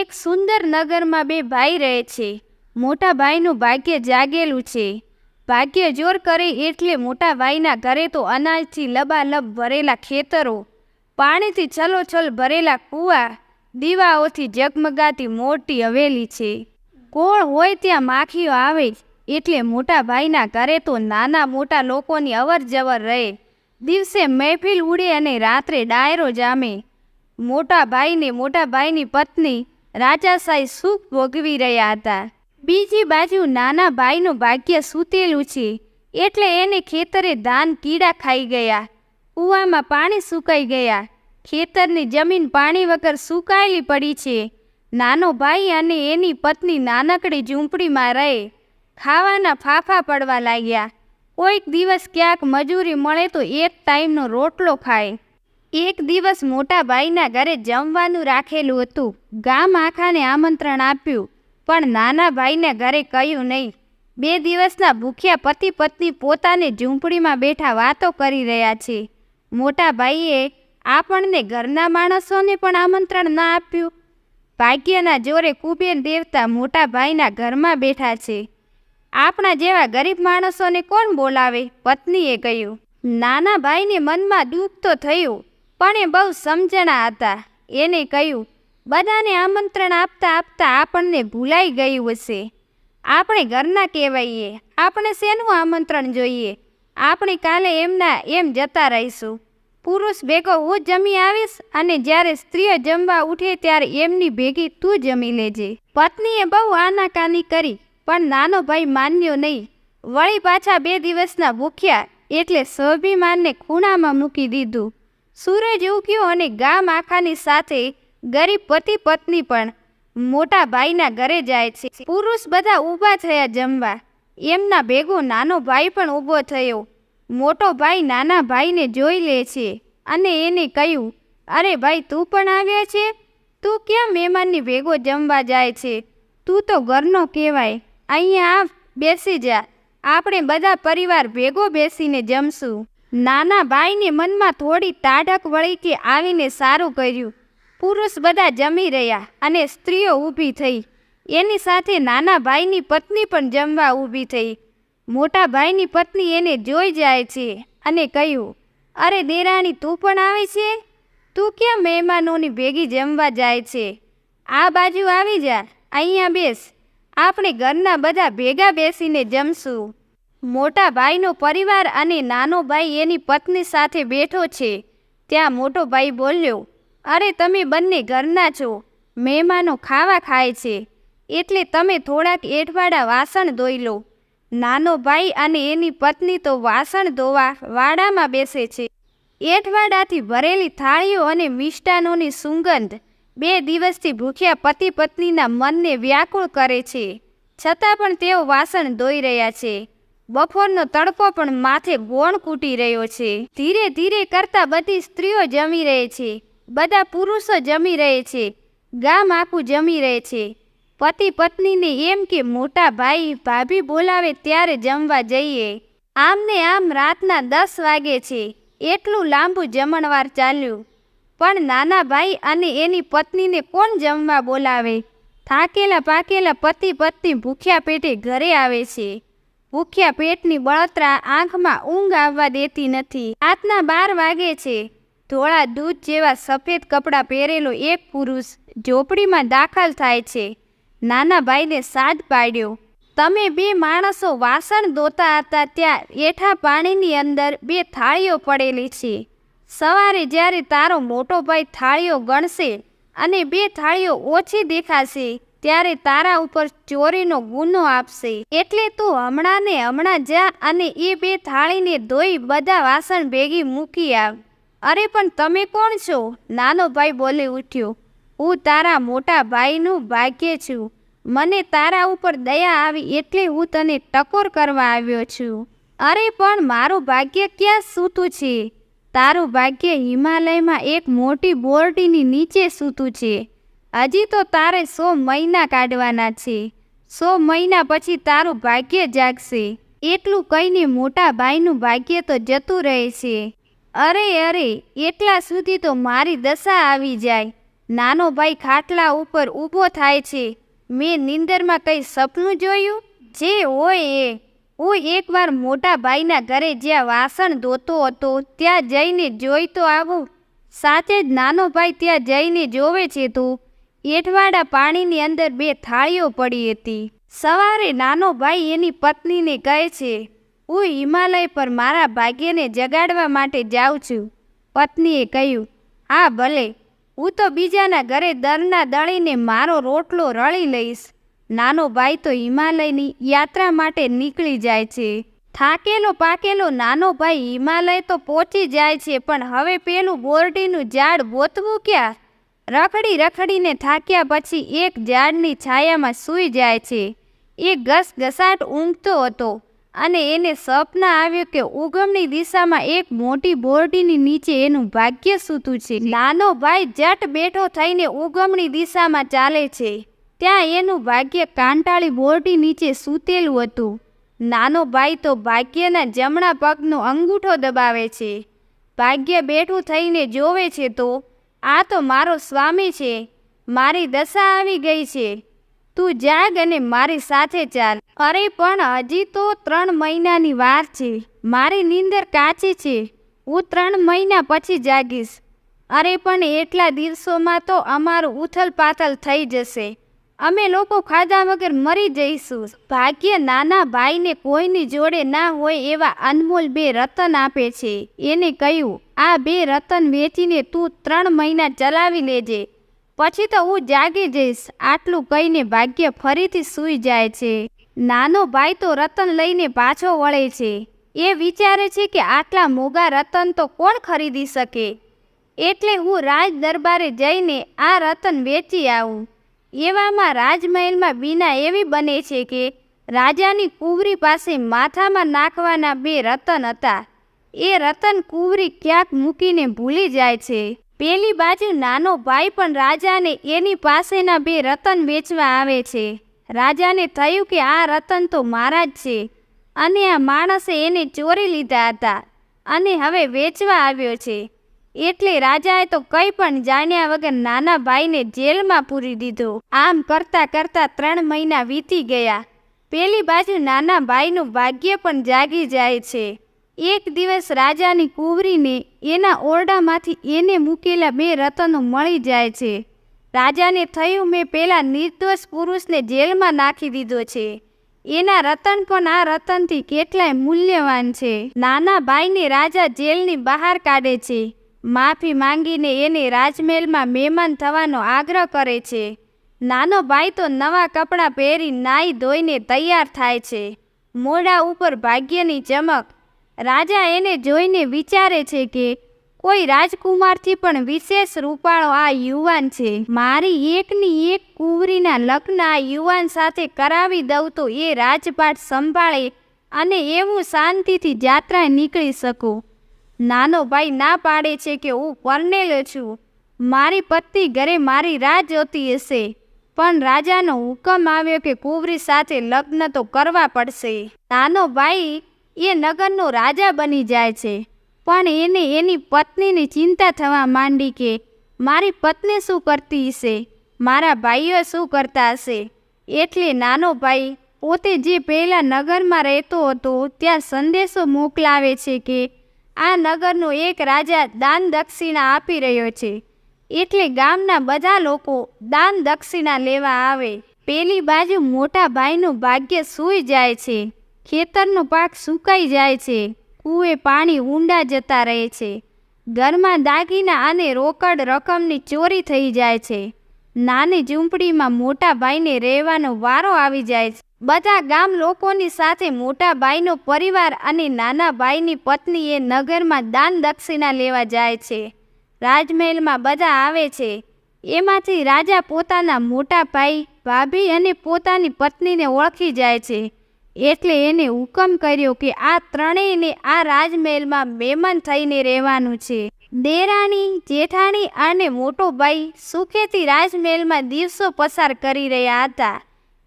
એક સુંદર નગરમાં બે ભાઈ રહે છે. મોટા ભાઈનું ભાગ્ય જાગેલું છે. ભાગ્ય જોર કરે એટલે મોટા ભાઈના ઘરે તો અનાજથી લબાલબ ભરેલા ખેતરો, પાણીથી છલોછલ ભરેલા કૂવા, દીવાઓથી જગમગાતી મોટી હવેલી છે. કોણ હોય ત્યાં માખીઓ આવે એટલે મોટા ભાઈના ઘરે તો નાના મોટા લોકોની અવર જવર રહે. દિવસે મહેફિલ ઉડે અને રાત્રે ડાયરો જામે. મોટા ભાઈને મોટા ભાઈની પત્ની રાજાશાહી સુખ ભોગવી રહ્યા હતા. બીજી બાજુ નાના ભાઈનું ભાગ્ય સૂતેલું છે. એટલે એને ખેતરે ધાન કીડા ખાઈ ગયા. કૂવામાં પાણી સુકાઈ ગયા. ખેતરની જમીન પાણી વગર સુકાયેલી પડી છે. નાનો ભાઈ અને એની પત્ની નાનકડી ઝૂંપડીમાં રહે. ખાવાના ફાફા પડવા લાગ્યા. કોઈક દિવસ ક્યાંક મજૂરી મળે તો એક ટાઈમનો રોટલો ખાય. એક દિવસ મોટા ભાઈના ઘરે જમવાનું રાખેલું હતું. ગામ આખાને આમંત્રણ આપ્યું, પણ નાના ભાઈને ઘરે કહ્યું નહીં. બે દિવસના ભૂખ્યા પતિ પત્ની પોતાને ઝૂંપડીમાં બેઠા વાતો કરી રહ્યા છે. મોટા ભાઈએ આપણને ઘરના માણસોને પણ આમંત્રણ ના આપ્યું. ભાગ્યના જોરે કુબેર દેવતા મોટા ભાઈના ઘરમાં બેઠા છે. આપણા જેવા ગરીબ માણસોને કોણ બોલાવે? પત્નીએ કહ્યું. નાના ભાઈને મનમાં દુઃખ તો થયું પણ એ બહુ સમજણા હતા. એને કહ્યું, બધાને આમંત્રણ આપતા આપતા આપણને ભૂલાઈ ગયું હશે. આપણે ઘરના કહેવાઈએ, આપણે શેનું આમંત્રણ જોઈએ? આપણે કાલે એમના એમ જતા રહીશું. પુરુષ ભેગો હું જમી આવીશ અને જ્યારે સ્ત્રીઓ જમવા ઉઠે ત્યારે એમની ભેગી તું જમી લેજે. પત્નીએ બહુ આનાકાની કરી, પણ નાનો ભાઈ માન્યો નહીં. વળી પાછા બે દિવસના ભૂખ્યા એટલે સ્વાભિમાનને ખૂણામાં મૂકી દીધું. સૂરજ ઉગ્યો અને ગામ આખાની સાથે ગરીબ પતિ પત્ની પણ મોટા ભાઈના ઘરે જાય છે. પુરુષ બધા ઊભા થયા જમવા. એમના ભેગો નાનો ભાઈ પણ ઊભો થયો. મોટો ભાઈ નાના ભાઈને જોઈ લે છે અને એને કહ્યું, અરે ભાઈ, તું પણ આવ્યા છે? તું કેમ મહેમાનની ભેગો જમવા જાય છે? તું તો ઘરનો કહેવાય. અહીંયા આવ, બેસી જા. આપણે બધા પરિવાર ભેગો બેસીને જમશું. નાના ભાઈને મનમાં થોડી તાઢક વળી કે આવીને સારું કર્યું. પુરુષ બધા જમી રહ્યા અને સ્ત્રીઓ ઊભી થઈ. એની સાથે નાના ભાઈની પત્ની પણ જમવા ઊભી થઈ. મોટા ભાઈની પત્ની એને જોઈ જાય છે અને કહ્યું, અરે દેરાણી, તું પણ આવે છે? તું કેમ મહેમાનોની ભેગી જમવા જાય છે? આ બાજુ આવી જા, અહીંયા બેસ. આપણે ઘરના બધા ભેગા બેસીને જમશું. મોટા ભાઈનો પરિવાર અને નાનો ભાઈ એની પત્ની સાથે બેઠો છે. ત્યાં મોટો ભાઈ બોલ્યો, અરે, તમે બંને ઘરના છો. મહેમાનો ખાવા ખાય છે. એટલે તમે થોડાક એઠવાડા વાસણ ધોઈ લો. નાનો ભાઈ અને એની પત્ની તો વાસણ ધોવા વાડામાં બેસે છે. એઠવાડાથી ભરેલી થાળીઓ અને મિષ્ટાનોની સુગંધ બે દિવસથી ભૂખ્યા પતિ પત્નીના મનને વ્યાકુળ કરે છે. છતાં પણ તેઓ વાસણ ધોઈ રહ્યા છે. બપોરનો તડકો પણ માથે ગોણ કૂટી રહ્યો છે. ધીરે ધીરે કરતા બધી સ્ત્રીઓ જમી રહે છે. બધા પુરુષો જમી રહે છે. ગામ આખું જમી રહે છે. પતિ પત્નીને એમ કે મોટા ભાઈ, ભાભી બોલાવે ત્યારે જમવા જઈએ. આમને આમ રાતના દસ વાગે છે. એટલું લાંબુ જમણવાર ચાલ્યું. પણ નાના ભાઈ અને એની પત્નીને કોણ જમવા બોલાવે? થાકેલા પાકેલા પતિ પત્ની ભૂખ્યા પેટે ઘરે આવે છે. ભૂખ્યા પેટની બળતરા આંખમાં ઊંઘ આવવા દેતી નથી. રાતના બાર વાગે છે. ધોળા દૂધ જેવા સફેદ કપડાં પહેરેલો એક પુરુષ ઝોપડીમાં દાખલ થાય છે. નાના ભાઈને સાદ પાડ્યો. તમે બે માણસો વાસણ ધોતા હતા ત્યાં એઠા પાણીની અંદર બે થાળીઓ પડેલી છે. સવારે જ્યારે તારો મોટો ભાઈ થાળીઓ ગણશે અને બે થાળીઓ ઓછી દેખાશે ત્યારે તારા ઉપર ચોરીનો ગુનો આપશે. એટલે તું હમણાં ને હમણાં જા અને એ બે થાળીને ધોઈ બધા વાસણ ભેગી મૂકી આવ. અરે પણ તમે કોણ છો? નાનો ભાઈ બોલી ઉઠ્યો. હું તારા મોટા ભાઈનું ભાગ્ય છું. મને તારા ઉપર દયા આવી એટલે હું તને ટકોર કરવા આવ્યો છું. અરે પણ મારું ભાગ્ય ક્યાં સૂતું છે? તારું ભાગ્ય હિમાલયમાં એક મોટી બોરડીની નીચે સૂતું છે. હજી તો તારે સો મહિના કાઢવાના છે. સો મહિના પછી તારું ભાગ્ય જાગશે. એટલું કહીને મોટા ભાઈનું ભાગ્ય તો જતું રહે છે. અરે અરે, એટલા સુધી તો મારી દશા આવી જાય. નાનો ભાઈ ખાટલા ઉપર ઊભો થાય છે. મેં નીંદરમાં કંઈ સપનું જોયું? જે હોય એ. હું એકવાર મોટા ભાઈના ઘરે જ્યાં વાસણ ધોતો હતો, ત્યાં જઈને જોઈ તો આવું. સાચે જ નાનો ભાઈ ત્યાં જઈને જોવે છે તો. એઠવાડા પાણીની અંદર બે થાળીઓ પડી હતી. સવારે નાનો ભાઈ એની પત્નીને કહે છે, હું હિમાલય પર મારા ભાગ્યને જગાડવા માટે જાઉં છું. પત્નીએ કહ્યું, હા, ભલે. હું તો બીજાના ઘરે દરના દળીને મારો રોટલો રળી લઈશ. નાનો ભાઈ તો હિમાલયની યાત્રા માટે નીકળી જાય છે. થાકેલો પાકેલો નાનો ભાઈ હિમાલય તો પહોંચી જાય છે, પણ હવે પેલું બોરડીનું ઝાડ ગોતવું ક્યાં? રખડી રખડીને થાક્યા પછી એક ઝાડની છાયામાં સૂઈ જાય છે. એ ઘસઘસાટ ઊંઘતો હતો અને એને સપના આવ્યું કે ઉગમની દિશામાં એક મોટી બોરડીની નીચે એનું ભાગ્ય સૂતું છે. નાનો ભાઈ જટ બેઠો થઈને ઉગમની દિશામાં ચાલે છે. ત્યાં એનું ભાગ્ય કાંટાળી બોરડી નીચે સૂતેલું હતું. નાનો ભાઈ તો ભાગ્યના જમણા પગનો અંગૂઠો દબાવે છે. ભાગ્ય બેઠું થઈને જોવે છે તો આ તો મારો સ્વામી છે. મારી દશા આવી ગઈ છે. તું જાગ અને મારી સાથે ચાલ. અરે પણ હજી તો ત્રણ મહિનાની વાર છે. મારી નીંદર કાચી છે. હું ત્રણ મહિના પછી જાગીશ. અરે પણ એટલા દિવસોમાં તો અમારું ઉથલ પાથલ થઈ જશે. અમે લોકો ખાધા વગર મરી જઈશું. ભાગ્ય નાના ભાઈને કોઈની જોડે ના હોય એવા અનમોલ બે રતન આપે છે. એને કહ્યું, આ બે રતન વેચીને તું ત્રણ મહિના ચલાવી લેજે. પછી તો હું જાગી જઈશ. આટલું કહીને ભાગ્ય ફરીથી સૂઈ જાય છે. નાનો ભાઈ તો રતન લઈને પાછો વળે છે. એ વિચારે છે કે આટલા મોંઘા રતન તો કોણ ખરીદી શકે? એટલે હું રાજ દરબારે જઈને આ રતન વેચી આવું. એવામાં રાજમહેલમાં બીના એવી બને છે કે રાજાની કુંવરી પાસે માથામાં નાખવાના બે રતન હતા. એ રતન કુંવરી ક્યાંક મૂકીને ભૂલી જાય છે. પેલી બાજુ નાનો ભાઈ પણ રાજાને એની પાસેના બે રતન વેચવા આવે છે. રાજાને થયું કે આ રતન તો મારા જ છે. અને આ માણસે એને ચોરી લીધા હતા. અને હવે વેચવા આવ્યો છે. એટલે રાજાએ તો કંઈ પણ જાણ્યા વગર નાના ભાઈને જેલમાં પૂરી દીધો. આમ કરતા કરતા ત્રણ મહિના વીતી ગયા. પેલી બાજુ નાના ભાઈનું ભાગ્ય પણ જાગી જાય છે. એક દિવસ રાજાની કુંવરીને એના ઓરડામાંથી એને મૂકેલા બે રતનો મળી જાય છે. રાજાને થયું મેં પેલા નિર્દોષ પુરુષને જેલમાં નાખી દીધો છે. એના રતન પણ આ રતનથી કેટલાય મૂલ્યવાન છે. નાના ભાઈને રાજા જેલની બહાર કાઢે છે. માફી માંગીને એને રાજમહેલમાં મહેમાન થવાનો આગ્રહ કરે છે. નાનો ભાઈ તો નવા કપડાં પહેરી નાઈ ધોઈને તૈયાર થાય છે. મોઢા ઉપર ભાગ્યની ચમક. રાજા એને જોઈને વિચારે છે કે કોઈ રાજકુમારથી પણ વિશેષ રૂપાળો આ યુવાન છે. મારી એકની એક કુંવરીના લગ્ન આ યુવાન સાથે કરાવી દઉં તો એ રાજપાટ સંભાળે અને એવું શાંતિથી જાત્રાએ નીકળી શકું. નાનો ભાઈ ના પાડે છે કે હું પરણેલો છું? મારી પત્ની ઘરે મારી રાહ જોતી હશે. પણ રાજાનો હુકમ આવ્યો કે કુંવરી સાથે લગ્ન તો કરવા પડશે. નાનો ભાઈ એ નગરનો રાજા બની જાય છે. પણ એને એની પત્નીની ચિંતા થવા માંડી કે મારી પત્ની શું કરતી હશે? મારા ભાઈઓ શું કરતા હશે? એટલે નાનો ભાઈ પોતે જે પહેલાં નગરમાં રહેતો હતો, ત્યાં સંદેશો મોકલાવે છે કે આ નગરનો એક રાજા દાન દક્ષિણા આપી રહ્યો છે. એટલે ગામના બધા લોકો દાન દક્ષિણા લેવા આવે. પેલી બાજુ મોટા ભાઈનું ભાગ્ય સૂઈ જાય છે. ખેતરનો પાક સુકાઈ જાય છે. કૂએ પાણી ઊંડા જતા રહે છે. ઘરમાં દાગીના અને રોકડ રકમની ચોરી થઈ જાય છે. નાની ઝૂંપડીમાં મોટા ભાઈને રહેવાનો વારો આવી જાય છે. બધા ગામ લોકોની સાથે મોટા ભાઈનો પરિવાર અને નાના ભાઈની પત્ની એ નગરમાં દાન દક્ષિણા લેવા જાય છે. રાજમહેલમાં બધા આવે છે. એમાંથી રાજા પોતાના મોટા ભાઈ, ભાભી અને પોતાની પત્નીને ઓળખી જાય છે. એટલે એને હુકમ કર્યો કે આ ત્રણેયને આ રાજમહેલમાં મહેમાન થઈને રહેવાનું છે. દેરાણી, જેઠાણી અને મોટો ભાઈ સુખેથી રાજમહેલમાં દિવસો પસાર કરી રહ્યા હતા.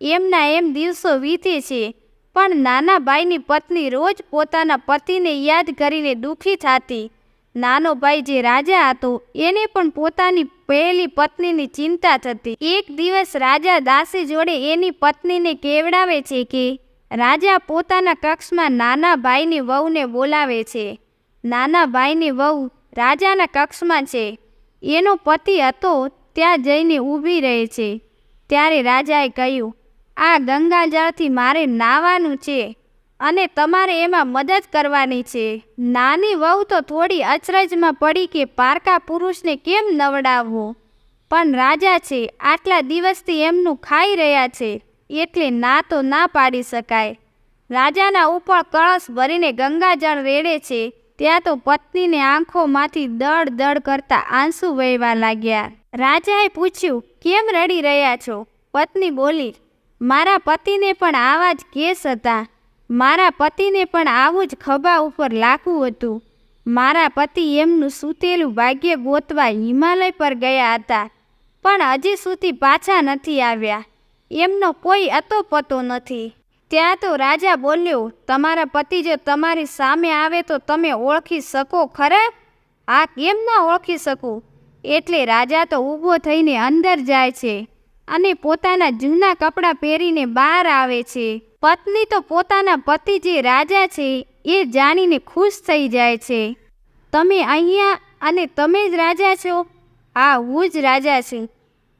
એમના એમ દિવસો વીતે છે, પણ નાના ભાઈની પત્ની રોજ પોતાના પતિને યાદ કરીને દુઃખી થતી. નાનો ભાઈ જે રાજા હતો, એને પણ પોતાની પહેલી પત્નીની ચિંતા થતી. એક દિવસ રાજા દાસી જોડે એની પત્નીને કેવડાવે છે કે, રાજા પોતાના કક્ષમાં નાના ભાઈની વહુને બોલાવે છે. નાના ભાઈની વહુ રાજાના કક્ષમાં છે. એનો પતિ હતો, ત્યાં જઈને ઊભી રહે છે. ત્યારે રાજાએ કહ્યું આ ગંગાજળથી મારે નાવાનું છે અને તમારે એમાં મદદ કરવાની છે. નાની વહુ તો થોડી અચરજમાં પડી કે પારકા પુરુષને કેમ નવડાવવો? પણ રાજા છે, આટલા દિવસથી એમનું ખાઈ રહ્યા છે, એટલે ના તો ના પાડી શકાય. રાજાના ઉપર કળશ ભરીને ગંગાજળ રેડે છે, ત્યાં તો પત્નીને આંખોમાંથી દળ દળ કરતા આંસુ વહેવા લાગ્યા. રાજાએ પૂછ્યું, કેમ રડી રહ્યા છો? પત્ની બોલી મારા પતિને પણ આવા જ કેસ હતા. મારા પતિને પણ આવું જ ખભા ઉપર લાખવું હતું. મારા પતિ એમનું સૂતેલું ભાગ્ય ગોતવા હિમાલય પર ગયા હતા, પણ હજી સુધી પાછા નથી આવ્યા. એમનો કોઈ અતોપતો નથી. ત્યાં તો રાજા બોલ્યો, તમારા પતિ જો તમારી સામે આવે તો તમે ઓળખી શકો ખરા? આ કેમ ના ઓળખી શકું? એટલે રાજા તો ઊભો થઈને અંદર જાય છે. અને પોતાના જૂના કપડાં પહેરીને બહાર આવે છે. પત્ની તો પોતાના પતિ જે રાજા છે, એ જાણીને ખુશ થઈ જાય છે. તમે અહીંયા અને તમે જ રાજા છો? હા, હું જ રાજા છું.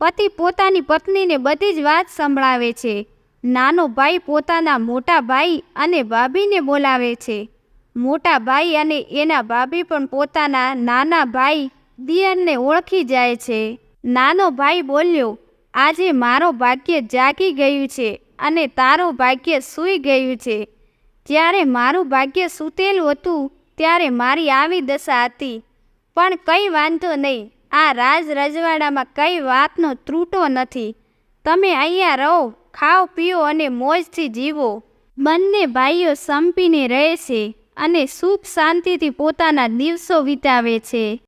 પતિ પોતાની પત્નીને બધી જ વાત સંભળાવે છે. નાનો ભાઈ પોતાના મોટા ભાઈ અને ભાભીને બોલાવે છે. મોટા ભાઈ અને એના ભાભી પણ પોતાના નાના ભાઈ દિયરને ઓળખી જાય છે. નાનો ભાઈ બોલ્યો આજે મારો ભાગ્ય જાગી ગયું છે અને તારું ભાગ્ય સૂઈ ગયું છે. જ્યારે મારું ભાગ્ય સૂતેલું હતું, ત્યારે મારી આવી દશા હતી. પણ કંઈ વાંધો નહીં, આ રાજ રજવાડામાં કંઈ વાતનો ત્રૂટો નથી. તમે અહીંયા રહો, ખાઓ, પીઓ અને મોજથી જીવો. બંને ભાઈઓ સંપીને રહે છે અને સુખ શાંતિથી પોતાના દિવસો વિતાવે છે.